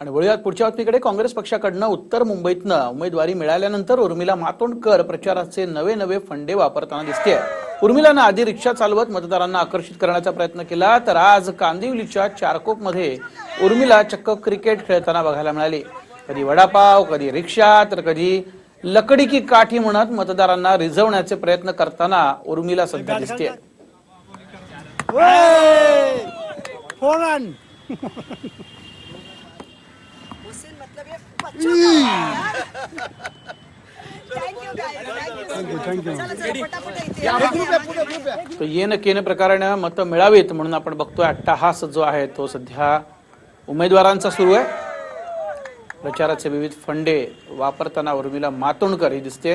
आणि वळूयात पुढच्या बातमीकडे काँग्रेस पक्षाकडनं उत्तर मुंबईतनं उमेदवारी मिळाल्यानंतर उर्मिला मातोंडकर प्रचाराचे नवे नवे फंडे वापरताना दिसते उर्मिलानं आधी रिक्षा चालवत मतदारांना आकर्षित करण्याचा प्रयत्न केला तर आज कांदिवलीच्या चारकोपमध्ये उर्मिला चक्क क्रिकेट खेळताना बघायला मिळाली. कधी वडापाव कधी रिक्षा तर कधी लकडी की काठी म्हणत मतदारांना रिझवण्याचे प्रयत्न करताना उर्मिला सध्या दिसते हुसैन मतलब ये बच्चों का thank you guys thank you thank you चला चला पटापट इथे तर येन केन प्रकाराने मतं मिळावीत म्हणून आपण बघतोय अट्टाहास जो आहे तो सध्या उमेदवारांचा सुरू आहे. प्रचाराचे विविध फंडे वापरताना उर्मिला मातोंडकर ही दिसते.